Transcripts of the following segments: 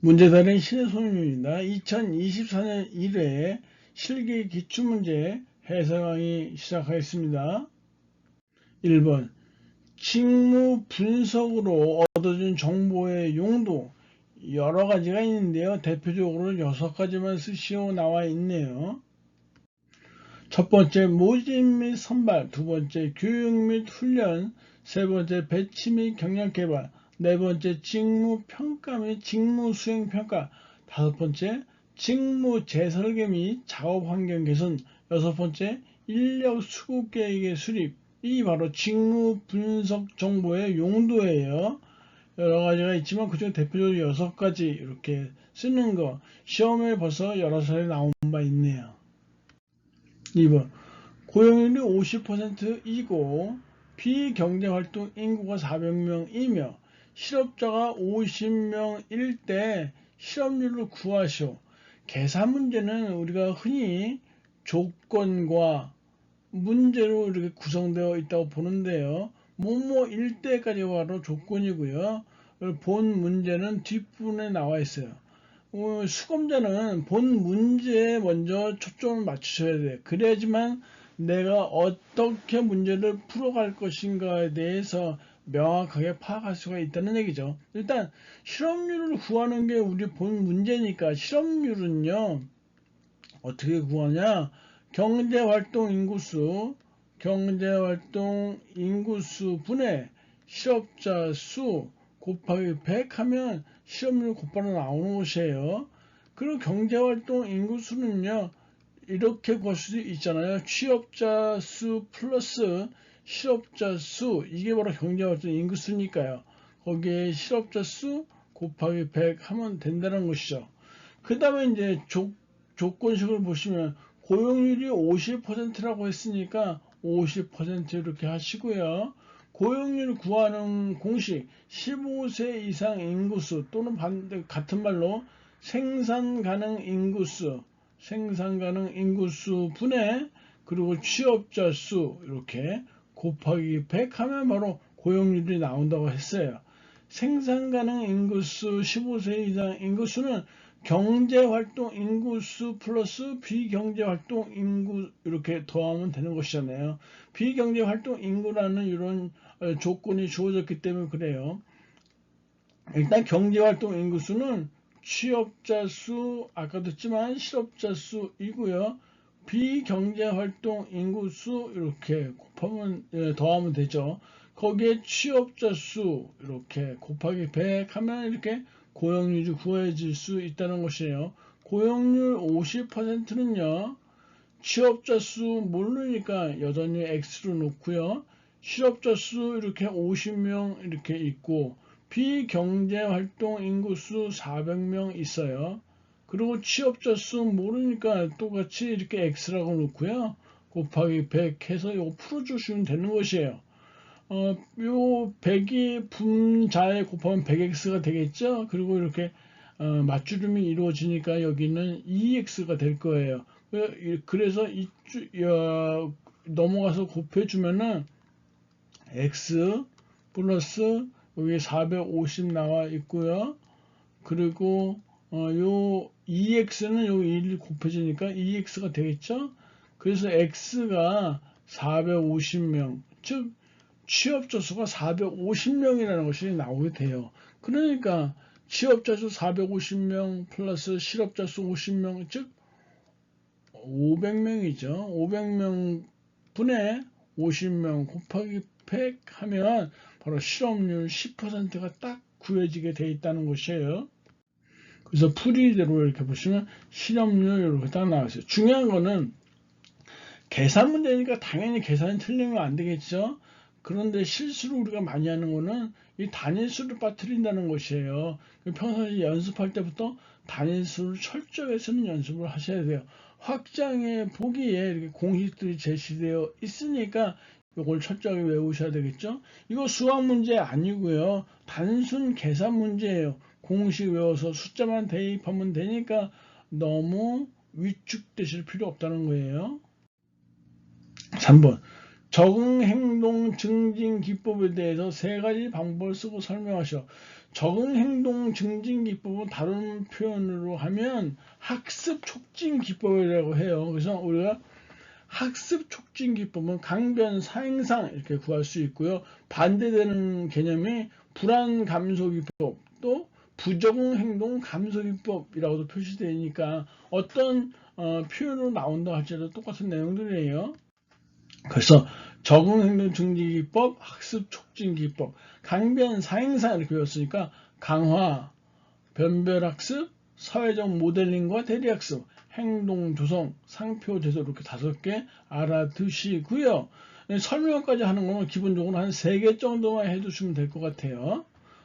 문제달인 신의 손님입니다. 2024년 1회 실기 기출문제 해설 강의 시작하겠습니다. 1번 직무 분석으로 얻어진 정보의 용도 여러 가지가 있는데요. 대표적으로 6가지만 쓰시오 나와 있네요. 첫 번째 모집 및 선발, 두 번째 교육 및 훈련, 세 번째 배치 및 경력 개발, 네 번째 직무 평가 및 직무 수행 평가, 다섯 번째 직무 재설계 및 작업 환경 개선, 여섯 번째 인력 수급 계획의 수립, 이 바로 직무 분석 정보의 용도예요. 여러 가지가 있지만 그중 대표적으로 여섯 가지 이렇게 쓰는 거. 시험에 벌써 여러 차례 나온 바 있네요. 2번. 고용률이 50%이고 비경제활동 인구가 400명이며 실업자가 50명일 때 실업률을 구하시오. 계산 문제는 우리가 흔히 조건과 문제로 이렇게 구성되어 있다고 보는데요. 뭐뭐일 때까지 바로 조건이고요. 본 문제는 뒷부분에 나와 있어요. 어, 수검자는 본 문제에 먼저 초점을 맞추셔야 돼요. 그래야지만 내가 어떻게 문제를 풀어갈 것인가에 대해서 명확하게 파악할 수가 있다는 얘기죠. 일단 실업률을 구하는 게 우리 본 문제니까 실업률은요. 어떻게 구하냐? 경제활동 인구수, 경제활동 인구수 분의 실업자 수 곱하기 100 하면 실업률 곧바로 나오는 것이에요. 그리고 경제활동 인구수는요. 이렇게 구할 수도 있잖아요. 취업자 수 플러스 실업자 수 이게 바로 경제활동 인구수니까요. 거기에 실업자 수 곱하기 100 하면 된다는 것이죠. 그 다음에 이제 조, 조건식을 보시면 고용률이 50%라고 했으니까 50% 이렇게 하시고요. 고용률 구하는 공식 15세 이상 인구수 또는 반대 같은 말로 생산 가능 인구수 생산 가능 인구수 분의 그리고 취업자 수 이렇게 곱하기 100 하면 바로 고용률이 나온다고 했어요. 생산 가능 인구수 15세 이상 인구수는 경제활동 인구수 플러스 비경제활동 인구 이렇게 더하면 되는 것이잖아요. 비경제활동 인구라는 이런 조건이 주어졌기 때문에 그래요. 일단 경제활동 인구수는 취업자 수 아까도 했지만 실업자 수이고요. 비경제활동 인구수 이렇게 곱하면 더하면 되죠. 거기에 취업자 수 이렇게 곱하기 100 하면 이렇게 고용률이 구해질 수 있다는 것이에요. 고용률 50%는요. 취업자 수 모르니까 여전히 X로 놓고요. 실업자 수 이렇게 50명 이렇게 있고 비경제활동 인구수 400명 있어요. 그리고 취업자 수 모르니까 똑같이 이렇게 X라고 놓고요. 곱하기 100 해서 이거 풀어주시면 되는 것이에요. 어, 요 100이 분자에 곱하면 100x가 되겠죠? 그리고 이렇게 어, 맞주름이 이루어지니까 여기는 2x가 될 거예요. 그래서 이주, 어, 넘어가서 곱해주면은 x 플러스 여기 450 나와 있고요. 그리고 어, 요 2x는 요1 곱해지니까 2x가 되겠죠? 그래서 x가 450명, 즉 취업자 수가 450명이라는 것이 나오게 돼요. 그러니까 취업자 수 450명 플러스 실업자 수 50명, 즉 500명이죠. 500명 분의 50명 곱하기 100 하면 바로 실업률 10%가 딱 구해지게 돼 있다는 것이에요. 그래서 풀이대로 이렇게 보시면 실업률 이렇게 딱 나왔어요. 중요한 거는 계산 문제니까 당연히 계산이 틀리면 안 되겠죠. 그런데 실수로 우리가 많이 하는 거는 이 단일수를 빠뜨린다는 것이에요. 평소에 연습할 때부터 단일수를 철저히 쓰는 연습을 하셔야 돼요. 확장의 보기에 이렇게 공식들이 제시되어 있으니까 이걸 철저하게 외우셔야 되겠죠. 이거 수학 문제 아니고요. 단순 계산 문제예요. 공식 외워서 숫자만 대입하면 되니까 너무 위축되실 필요 없다는 거예요. 3번 적응 행동 증진 기법에 대해서 세 가지 방법을 쓰고 설명하셔. 적응행동 증진 기법은 다른 표현으로 하면 학습 촉진 기법이라고 해요. 그래서 우리가 학습 촉진 기법은 강변 사행상 이렇게 구할 수 있고요. 반대되는 개념이 불안 감소 기법 또 부적응 행동 감소 기법이라고도 표시되니까 어떤 어, 표현으로 나온다 할지라도 똑같은 내용들이에요. 그래서 적응 행동 증진 기법, 학습 촉진 기법, 강변 사행상 이렇게 배웠으니까 강화, 변별 학습, 사회적 모델링과 대리 학습, 행동 조성, 상표 제도 이렇게 다섯 개 알아두시고요. 설명까지 하는 거는 기본적으로 한 세 개 정도만 해두시면 될 것 같아요.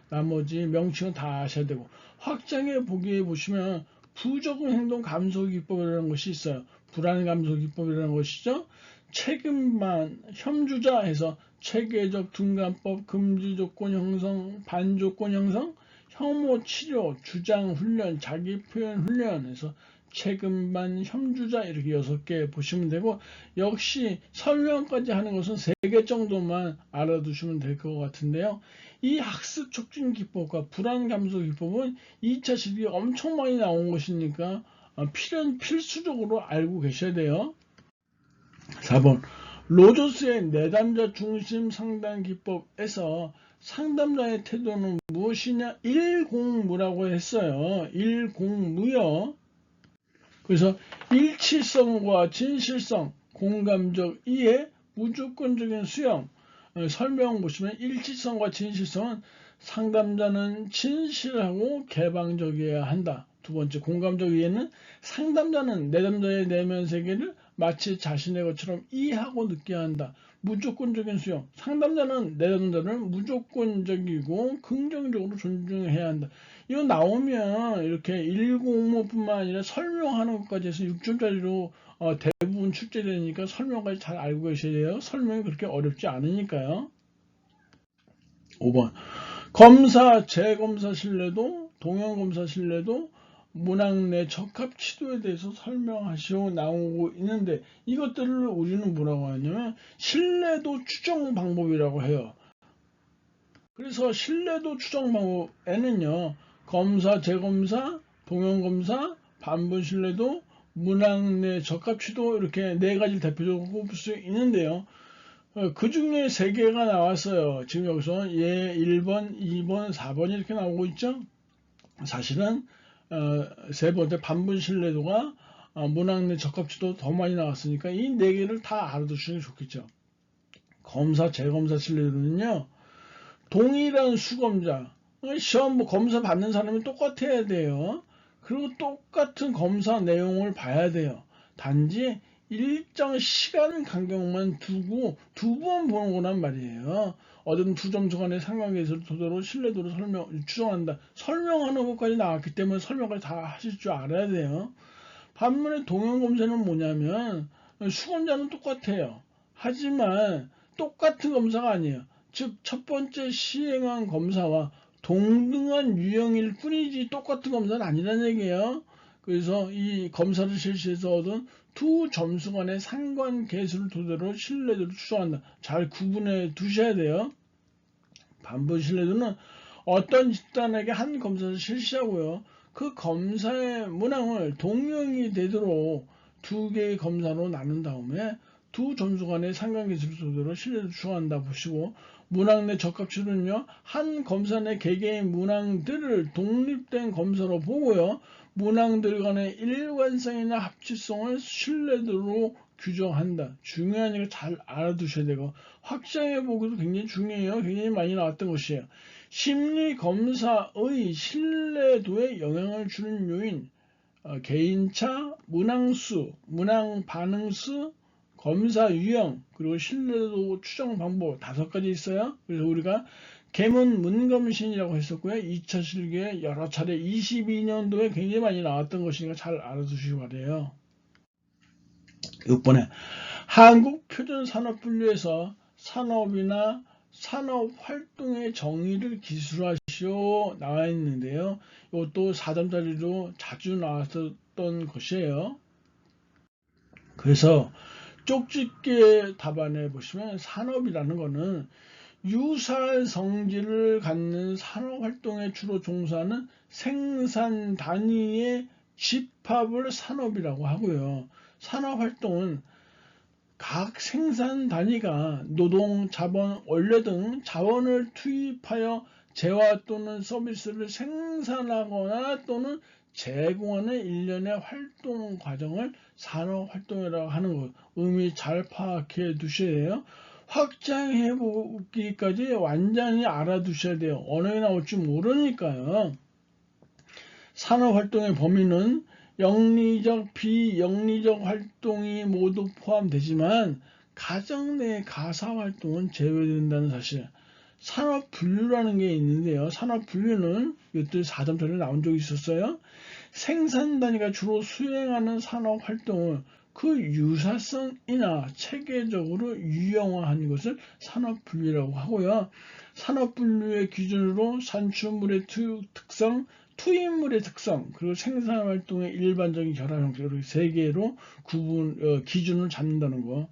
나머지 명칭은 다 아셔야 되고 확장해 보기에 보시면 부적응 행동 감소 기법이라는 것이 있어요. 불안 감소 기법이라는 것이죠. 책임만 혐주자 해서 체계적 둔감법 금지 조건 형성 반조건 형성 혐오 치료 주장 훈련 자기 표현 훈련해서 책임반 혐주자 이렇게 여섯 개 보시면 되고 역시 설명까지 하는 것은 세 개 정도만 알아두시면 될 것 같은데요. 이 학습 촉진 기법과 불안 감소 기법은 2차 시기에 엄청 많이 나온 것이니까 필연 필수적으로 알고 계셔야 돼요. 4번 로저스의 내담자 중심 상담 기법에서 상담자의 태도는 무엇이냐? 일공무라고 했어요. 일공무요. 그래서 일치성과 진실성, 공감적 이해, 무조건적인 수용, 어, 설명 보시면 일치성과 진실성은 상담자는 진실하고 개방적이어야 한다. 두 번째 공감적 이해는 상담자는 내담자의 내면 세계를 마치 자신의 것처럼 이해하고 느껴야 한다. 무조건적인 수용. 상담자는 내담자를 무조건적이고 긍정적으로 존중해야 한다. 이거 나오면 이렇게 105뿐만 아니라 설명하는 것까지 해서 6점짜리로 어, 대부분 출제되니까 설명까지 잘 알고 계셔야 돼요. 설명이 그렇게 어렵지 않으니까요. 5번. 검사, 재검사 신뢰도, 동영검사 신뢰도, 문학 내 적합 치도에 대해서 설명하시오 나오고 있는데 이것들을 우리는 뭐라고 하냐면 신뢰도 추정 방법이라고 해요. 그래서 신뢰도 추정 방법에는요 검사, 재검사, 동영검사, 반분 신뢰도, 문학 내 적합 치도 이렇게 네 가지를 대표적으로 꼽을 수 있는데요. 어, 그 중에 세 개가 나왔어요. 지금 여기서 예 1번, 2번, 4번 이렇게 나오고 있죠. 사실은 어, 세 번째 반분 신뢰도가 어, 문학 내 적합치도 더 많이 나왔으니까 이 네 개를 다 알아두시는 게 좋겠죠. 검사, 재검사 신뢰도는요. 동일한 수검자, 어, 시험 뭐 검사 받는 사람이 똑같아야 돼요. 그리고 똑같은 검사 내용을 봐야 돼요. 단지 일정 시간 간격만 두고 두 번 보는 거란 말이에요. 어떤 두 점수 간의 상관계에서 도도로 신뢰도를 설명, 추정한다. 설명하는 것까지 나왔기 때문에 설명까지 다 하실 줄 알아야 돼요. 반면에 동영검사는 뭐냐면 수검자는 똑같아요. 하지만 똑같은 검사가 아니에요. 즉, 첫 번째 시행한 검사와 동등한 유형일 뿐이지 똑같은 검사는 아니라는 얘기예요. 그래서 이 검사를 실시해서 얻은 두 점수 간의 상관 계수를 토대로 신뢰도를 추정한다. 잘 구분해 두셔야 돼요. 반분 신뢰도는 어떤 집단에게 한 검사를 실시하고요. 그 검사의 문항을 동형이 되도록 두 개의 검사로 나눈 다음에 두 점수 간의 상관계수를 토대로 신뢰도를 추정한다 보시고 문항 내 적합치는요 한 검사 내 개개의 문항들을 독립된 검사로 보고요 문항들 간의 일관성이나 합치성을 신뢰도로 규정한다. 이걸 잘 알아두셔야 되고 확장해 보기도 굉장히 중요해요. 굉장히 많이 나왔던 것이에요. 심리 검사의 신뢰도에 영향을 주는 요인 어, 개인차, 문항수, 문항 반응수, 검사 유형, 그리고 신뢰도 추정 방법 다섯 가지 있어요. 그래서 우리가 개문 문검신이라고 했었고요. 2차 실기에 여러 차례 22년도에 굉장히 많이 나왔던 것이니까 잘 알아두시기 바래요. 6번에 한국 표준 산업 분류에서 산업이나 산업 활동의 정의를 기술하시오 나와 있는데요. 이것도 4점짜리로 자주 나왔었던 것이에요. 그래서 쪽집게 답안에 보시면 산업이라는 거는 유사한 성질을 갖는 산업활동에 주로 종사하는 생산 단위의 집합을 산업이라고 하고요. 산업활동은 각 생산 단위가 노동, 자본, 원료 등 자원을 투입하여 재화 또는 서비스를 생산하거나 또는 제공하는 일련의 활동 과정을 산업활동이라고 하는 것. 의미 잘 파악해 두셔야 돼요. 확장해 보기까지 완전히 알아두셔야 돼요. 언어에 나올지 모르니까요. 산업활동의 범위는 영리적, 비영리적 활동이 모두 포함되지만 가정 내 가사활동은 제외된다는 사실. 산업 분류라는 게 있는데요. 산업 분류는 이것도 4점 전에 나온 적이 있었어요. 생산 단위가 주로 수행하는 산업 활동을 그 유사성이나 체계적으로 유형화한 것을 산업 분류라고 하고요. 산업 분류의 기준으로 산출물의 투, 특성, 투입물의 특성, 그리고 생산 활동의 일반적인 결합 형태 이렇게 세 개로 구분 어, 기준을 잡는다는 거.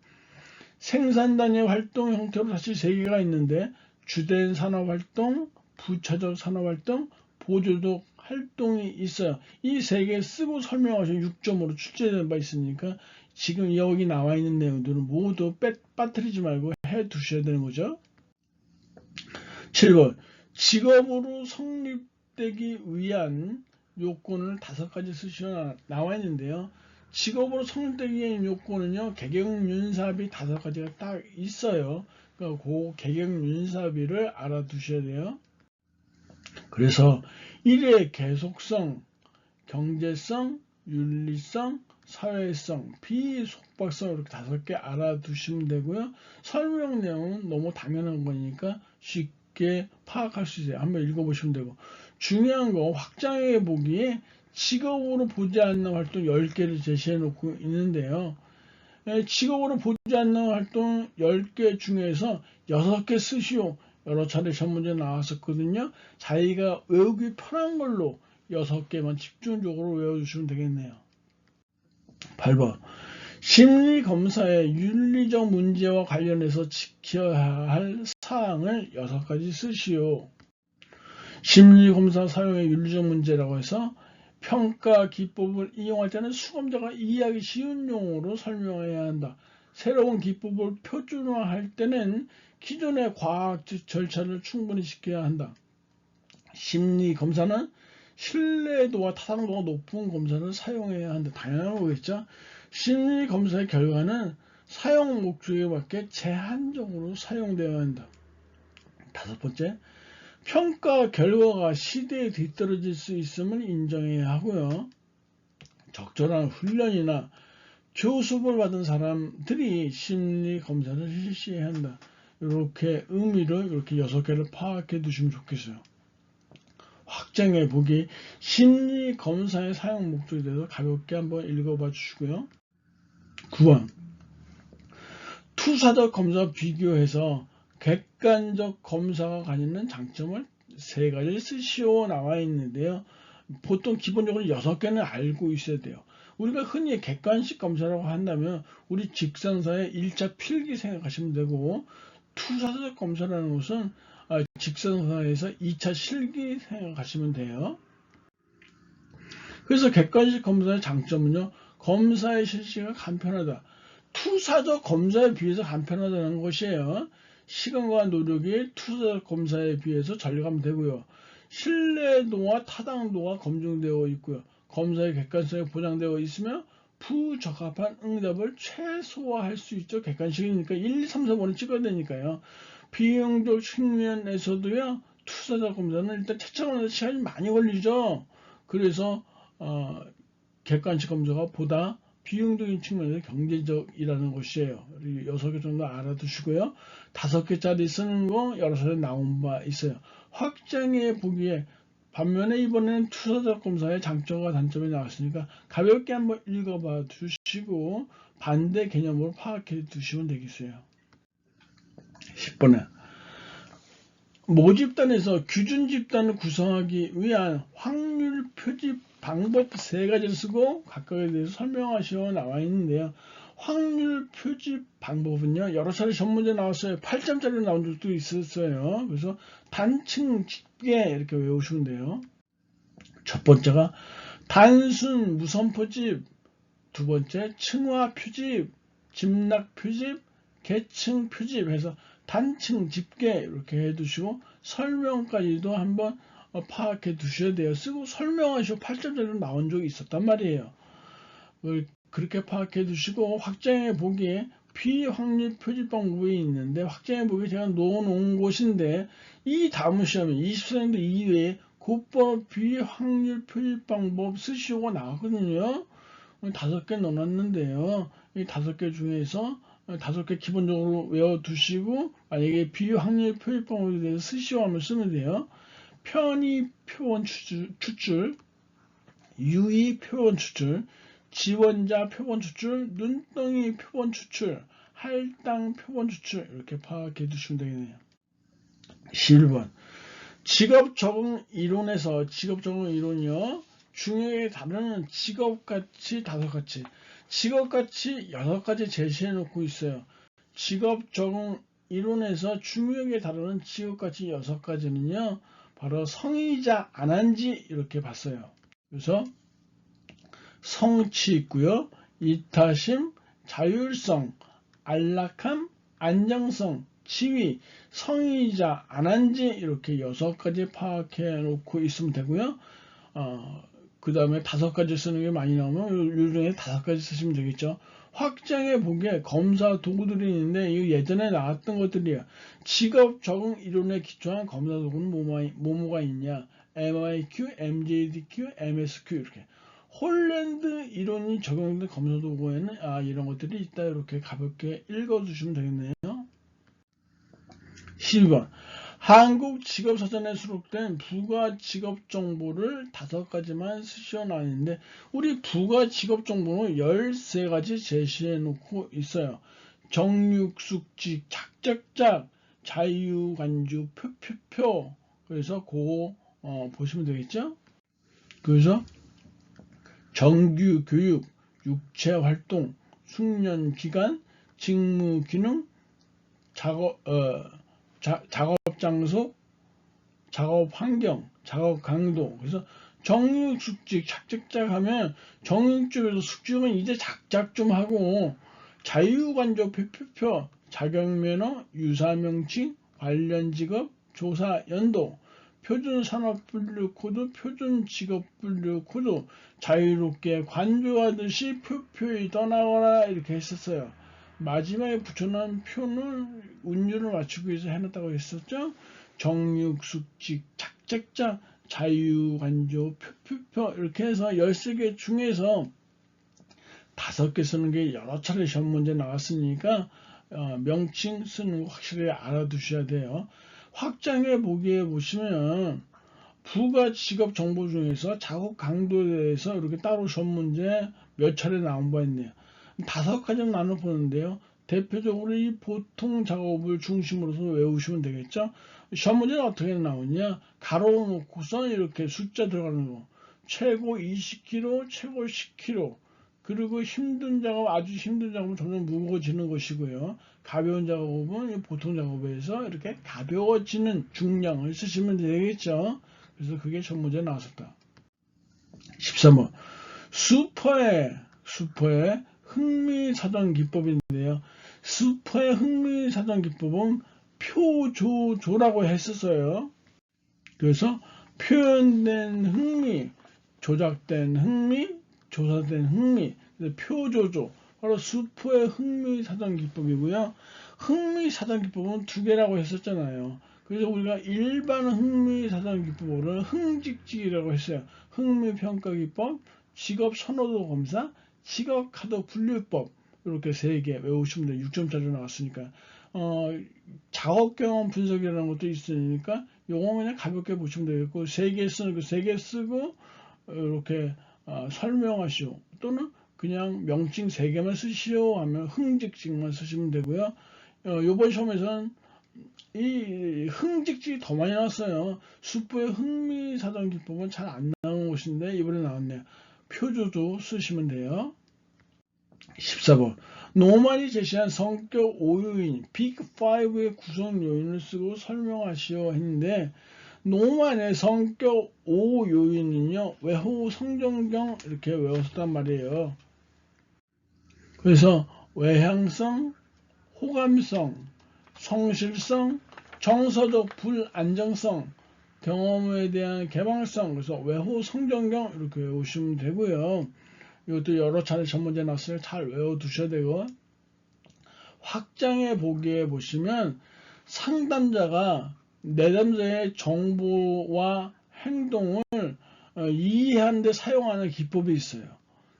생산 단위 활동 형태로 사실 세 개가 있는데 주된 산업 활동, 부차적 산업 활동, 보조적 활동이 있어요. 이 세 개 쓰고 설명하시면 6점으로 출제된 바 있으니까 지금 여기 나와 있는 내용들은 모두 빼, 빠뜨리지 말고 해 두셔야 되는 거죠. 7번 직업으로 성립되기 위한 요건을 다섯 가지 쓰시어 나와 있는데요. 직업으로 성립되기 위한 요건은요. 개경윤사비 다섯 가지가 딱 있어요. 그러니까 그 개경윤사비를 알아두셔야 돼요. 그래서 1의 계속성, 경제성, 윤리성, 사회성, 비속박성 이렇게 다섯 개 알아두시면 되고요. 설명 내용은 너무 당연한 거니까 쉽게 파악할 수 있어요. 한번 읽어보시면 되고 중요한 거 확장해 보기에 직업으로 보지 않는 활동 10개를 제시해 놓고 있는데요. 예, 직업으로 보지 않는 활동 10개 중에서 6개 쓰시오. 여러 차례 전문제 나왔었거든요. 자기가 외우기 편한 걸로 6개만 집중적으로 외워주시면 되겠네요. 8번 심리검사의 윤리적 문제와 관련해서 지켜야 할 사항을 6가지 쓰시오. 심리검사 사용의 윤리적 문제라고 해서 평가 기법을 이용할 때는 수검자가 이해하기 쉬운 용어로 설명해야 한다. 새로운 기법을 표준화할 때는 기존의 과학 절차를 충분히 지켜야 한다. 심리 검사는 신뢰도와 타당도가 높은 검사를 사용해야 한다. 당연한 거겠죠. 심리 검사의 결과는 사용 목적에 맞게 제한적으로 사용되어야 한다. 다섯 번째, 평가 결과가 시대에 뒤떨어질 수 있음을 인정해야 하고요. 적절한 훈련이나 교습을 받은 사람들이 심리 검사를 실시해야 한다. 이렇게 의미를 이렇게 여섯 개를 파악해 두시면 좋겠어요. 확장해 보기 심리 검사의 사용 목적에 대해서 가볍게 한번 읽어봐 주시고요. 9번 투사적 검사 비교해서 객관적 검사가 가지는 장점을 세 가지 쓰시오 나와 있는데요. 보통 기본적으로 여섯 개는 알고 있어야 돼요. 우리가 흔히 객관식 검사라고 한다면 우리 직선사의 1차 필기 생각하시면 되고 투사적 검사라는 것은 아, 직선사에서 2차 실기 생각하시면 돼요. 그래서 객관식 검사의 장점은요. 검사의 실시가 간편하다. 투사적 검사에 비해서 간편하다는 것이에요. 시간과 노력이 투사적 검사에 비해서 절감이 되고요. 신뢰도와 타당도가 검증되어 있고요. 검사의 객관성이 보장되어 있으며 부적합한 응답을 최소화할 수 있죠. 객관식이니까 1, 2, 3, 4번을 찍어야 되니까요. 비용적 측면에서도요. 투자자 검사는 일단 채점하는 시간이 많이 걸리죠. 그래서 어, 객관식 검사가 보다 비용적인 측면에서 경제적이라는 것이에요. 여섯 개 정도 알아두시고요. 다섯 개짜리 쓰는 거 여러 차례 나온 바 있어요. 확장해 보기에 반면에 이번에는 투자자 검사의 장점과 단점이 나왔으니까 가볍게 한번 읽어봐 주시고 반대 개념으로 파악해 두시면 되겠어요. 10번에 모집단에서 규준 집단을 구성하기 위한 확률 표집 방법 세 가지를 쓰고 각각에 대해서 설명하시어 나와 있는데요. 확률 표지 방법은요, 여러 차례 전문제 나왔어요. 8점짜리 나온 적도 있었어요. 그래서 단층 집계 이렇게 외우시면 돼요. 첫 번째가 단순 무선 표집, 두 번째 층화 표집, 집락 표집, 계층 표집 해서 단층 집계 이렇게 해두시고 설명까지도 한번 어, 파악해 두셔야 돼요. 쓰고 설명하시고 8점짜리 나온 적이 있었단 말이에요. 어, 그렇게 파악해 두시고 확장해 보기에 비확률 표집 방법이 있는데 확장해 보기 제가 놓아놓은 곳인데 이 다음 시험에 24년도 이외에 곧바로 비확률 표집 방법 쓰시고 나왔거든요. 다섯 개 넣어놨는데요. 이 다섯 개 중에서 다섯 개 기본적으로 외워두시고 만약에 비확률 표집 방법에 대해서 쓰시오 하면 쓰면 돼요. 편의 표본 추출, 추출 유의 표본 추출, 지원자 표본 추출, 눈덩이 표본 추출, 할당 표본 추출 이렇게 파악해 두시면 되겠네요. 11번 직업 적응 이론에서 직업 적응 이론이요. 중요하게 다루는 직업 가치 다섯 가지, 직업 가치 여섯 가지 제시해 놓고 있어요. 직업 적응 이론에서 중요하게 다루는 직업 가치 여섯 가지는요. 바로 성의자 안한지 이렇게 봤어요. 그래서 성취 있고요. 이타심, 자율성, 안락함, 안정성, 지위, 성의자 안한지 이렇게 여섯 가지 파악해 놓고 있으면 되고요. 어, 그 다음에 다섯 가지 쓰는 게 많이 나오면 요 중에 다섯 가지 쓰시면 되겠죠. 확장해 보기에 검사 도구들이 있는데 이거 예전에 나왔던 것들이에요. 직업 적응 이론에 기초한 검사 도구는 뭐뭐, 뭐뭐가 있냐? MIQ, MJDQ, MSQ 이렇게 홀랜드 이론이 적용된 검사 도구에는 아 이런 것들이 있다 이렇게 가볍게 읽어주시면 되겠네요. 12번 한국 직업사전에 수록된 부가 직업 정보를 다섯 가지만 쓰시어 나는데 우리 부가 직업 정보는 13가지 제시해 놓고 있어요. 정육숙직, 작작작, 자유간주, 표표표 그래서 그거 어, 보시면 되겠죠? 그래서 정규 교육, 육체 활동, 숙련 기간, 직무 기능, 작업 어, 자, 작업 장소, 작업 환경, 작업 강도. 그래서 정육 숙직 작작작 하면 정육 쪽에서 숙직은 이제 작작 좀 하고 자유관조 표표표 자격면허 유사명칭 관련 직업 조사 연도 표준 산업 분류 코드 표준 직업 분류 코드 자유롭게 관조하듯이 표표에 떠나거나 이렇게 했었어요. 마지막에 붙여놓은 표는 운율을 맞추기 위해서 해놨다고 했었죠. 정육, 숙직, 작작자, 자유 관조, 표표표 이렇게 해서 13개 중에서 다섯 개 쓰는 게 여러 차례 시험 문제 나왔으니까 어, 명칭 쓰는 거 확실히 알아두셔야 돼요. 확장해 보기에 보시면 부가 직업 정보 중에서 작업 강도에 대해서 이렇게 따로 시험 문제 몇 차례 나온 바 있네요. 다섯 가지 나눠 보는데요. 대표적으로 이 보통 작업을 중심으로서 외우시면 되겠죠. 시험 문제는 어떻게 나오냐? 가로 놓고서 이렇게 숫자 들어가는 거. 최고 20kg, 최고 10kg. 그리고 힘든 작업, 아주 힘든 작업은 점점 무거워지는 것이고요. 가벼운 작업은 보통 작업에서 이렇게 가벼워지는 중량을 쓰시면 되겠죠. 그래서 그게 첫 문제 나왔었다. 13번. 슈퍼의, 슈퍼의 흥미사전 기법인데요. 슈퍼의 흥미사전 기법은 표조조라고 했었어요. 그래서 표현된 흥미, 조작된 흥미, 조사된 흥미, 표조조, 바로 슈퍼의 흥미사전 기법이고요. 흥미사전 기법은 두 개라고 했었잖아요. 그래서 우리가 일반 흥미사전 기법으로는 흥직직이라고 했어요. 흥미평가기법, 직업선호도 검사, 직업 카드 분류법 이렇게 세 개 외우시면 돼요. 6점짜리 나왔으니까 어, 작업 경험 분석이라는 것도 있으니까 요거 그냥 가볍게 보시면 되겠고 세 개 쓰는 그세개 쓰고 이렇게 어, 설명하시오 또는 그냥 명칭 세 개만 쓰시오 하면 흥직직만 쓰시면 되고요. 어, 요번 시험에서는 이 흥직직이 더 많이 나왔어요. 수부의 흥미사전 기법은 잘 안 나온 것인데 이번에 나왔네요. 표조도 쓰시면 돼요. 14번. 노만이 제시한 성격 5요인 빅5의 구성 요인을 쓰고 설명하시오 했는데 노만의 성격 5요인은요 외호 성정경 이렇게 외웠단 말이에요. 그래서 외향성 호감성 성실성 정서적 불안정성 경험에 대한 개방성 그래서 외호 성정경 이렇게 외우시면 되고요 이것도 여러 차례 전문제 나왔으니 잘 외워두셔야 되고 확장해 보기에 보시면 상담자가 내담자의 정보와 행동을 어, 이해하는 데 사용하는 기법이 있어요.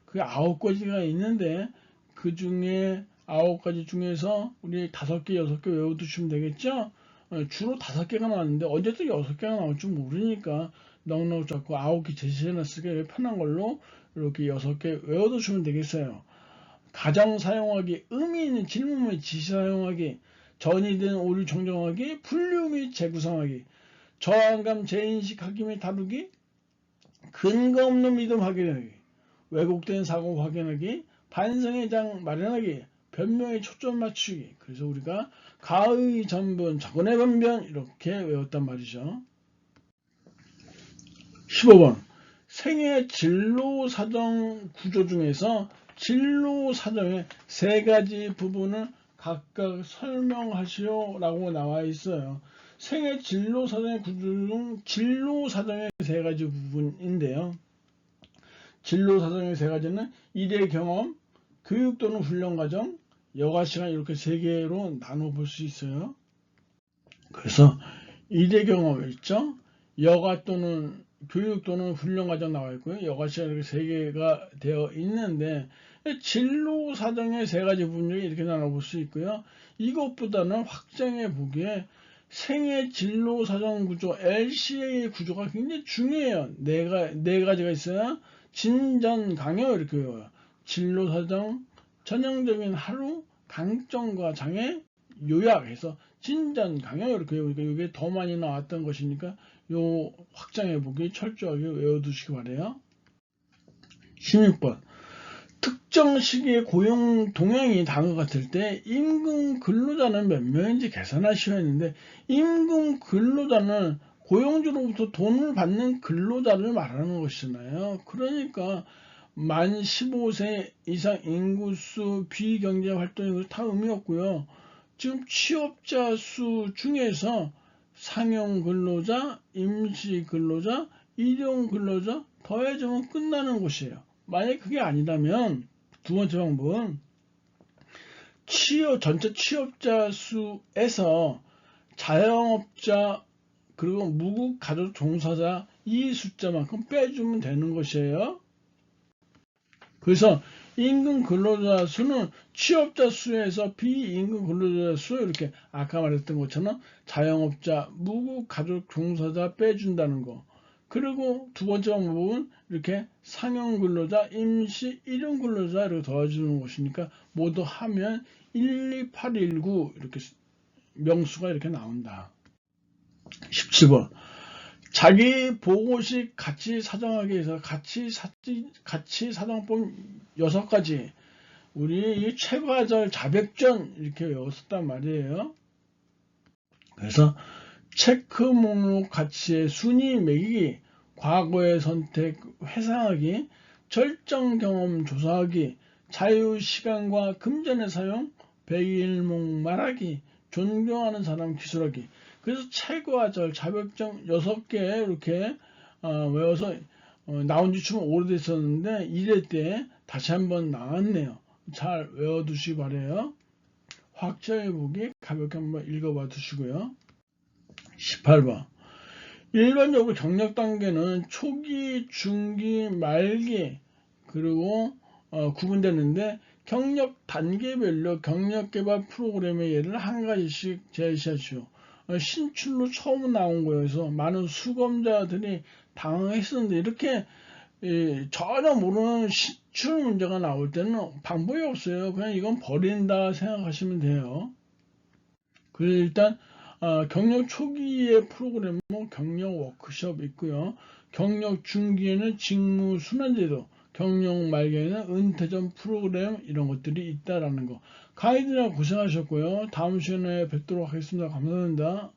그게 아홉 가지가 있는데 그 중에 아홉 가지 중에서 우리 다섯 개, 여섯 개 외워두시면 되겠죠? 어, 주로 다섯 개가 나왔는데 언제 또 여섯 개가 나올 줄 모르니까 넉넉 잡고 아홉 개 제시해놨으니까 편한 걸로 이렇게 여섯 개 외워두시면 되겠어요. 가정 사용하기, 의미 있는 질문 및 지시 사용하기, 전이 된 오류 정정하기, 분류 및 재구성하기, 저항감 재인식하기 및 다루기, 근거 없는 믿음 확인하기, 왜곡된 사고 확인하기, 반성의 장 마련하기, 변명에 초점 맞추기. 그래서 우리가 가의 전변, 저건의 변변 이렇게 외웠단 말이죠. 15번 생애 진로 사정 구조 중에서 진로 사정의 세 가지 부분을 각각 설명하시오 라고 나와 있어요. 생애 진로 사정의 구조 중 진로 사정의 세 가지 부분인데요. 진로 사정의 세 가지는 일의 경험, 교육 또는 훈련 과정, 여가 시간 이렇게 세 개로 나눠 볼 수 있어요. 그래서 일의 경험 있죠? 여가 또는 교육 또는 훈련 과정 나와 있고요. 여가 시간 이렇게 세 개가 되어 있는데 진로 사정의 세 가지 중에 이렇게 나눠볼 수 있고요. 이것보다는 확장해 보기에 생애 진로 사정 구조 LCA 구조가 굉장히 중요해요. 네, 가, 네 가지가 있어요. 진전 강요 이렇게 외워요. 진로 사정 전형적인 하루 강점과 장애 요약해서 진전 강요 이렇게 외우니까 이게 더 많이 나왔던 것이니까 요 확장해 보기 철저하게 외워두시기 바래요. 16번 특정 시기에 고용 동향이 다음과 같을 때 임금 근로자는 몇 명인지 계산하셔야 했는데 임금 근로자는 고용주로부터 돈을 받는 근로자를 말하는 것이잖아요. 그러니까 만 15세 이상 인구수 비경제 활동이 다 의미 없고요. 지금 취업자 수 중에서 상용 근로자, 임시 근로자, 일용 근로자 더해지면 끝나는 것이에요. 만약 그게 아니라면 두 번째 방법은 취업 전체 취업자 수에서 자영업자 그리고 무국 가족 종사자 이 숫자만큼 빼주면 되는 것이에요. 그래서 임금 근로자 수는 취업자 수에서 비임금 근로자 수 이렇게 아까 말했던 것처럼 자영업자, 무국 가족 종사자 빼준다는 거. 그리고 두 번째 방법은 이렇게 상용 근로자, 임시, 일용 근로자 이렇게 더해주는 것이니까 모두 하면 12819 이렇게 명수가 이렇게 나온다. 17번 자기 보고식 가치 사정하기 위해서 가치 사, 가치 사정법 6가지 우리 이 최과절 자백전 이렇게 외웠었단 말이에요. 그래서 체크 목록 가치의 순위 매기기, 과거의 선택 회상하기, 절정 경험 조사하기, 자유 시간과 금전의 사용, 백일목 말하기, 존경하는 사람 기술하기. 그래서 최고화절 자백정 6개 이렇게 어, 외워서 어, 나온 지 좀 오래됐었는데 1회 때 다시 한번 나왔네요. 잘 외워두시기 바래요. 확정해보기 가볍게 한번 읽어봐 두시고요. 18번 일반적으로 경력 단계는 초기, 중기, 말기 그리고 어, 구분되는데 경력 단계별로 경력 개발 프로그램의 예를 한 가지씩 제시하시오. 어, 신출로 처음 나온 거여서 많은 수검자들이 당황했었는데 이렇게 전혀 모르는 신출 문제가 나올 때는 방법이 없어요. 그냥 이건 버린다 생각하시면 돼요. 그래서 일단 어, 경력 초기의 프로그램은 경력 워크숍 있고요. 경력 중기에는 직무 순환제도, 경영 말기에는 은퇴전 프로그램 이런 것들이 있다라는 거. 가이드라 고생하셨고요. 다음 시간에 뵙도록 하겠습니다. 감사합니다.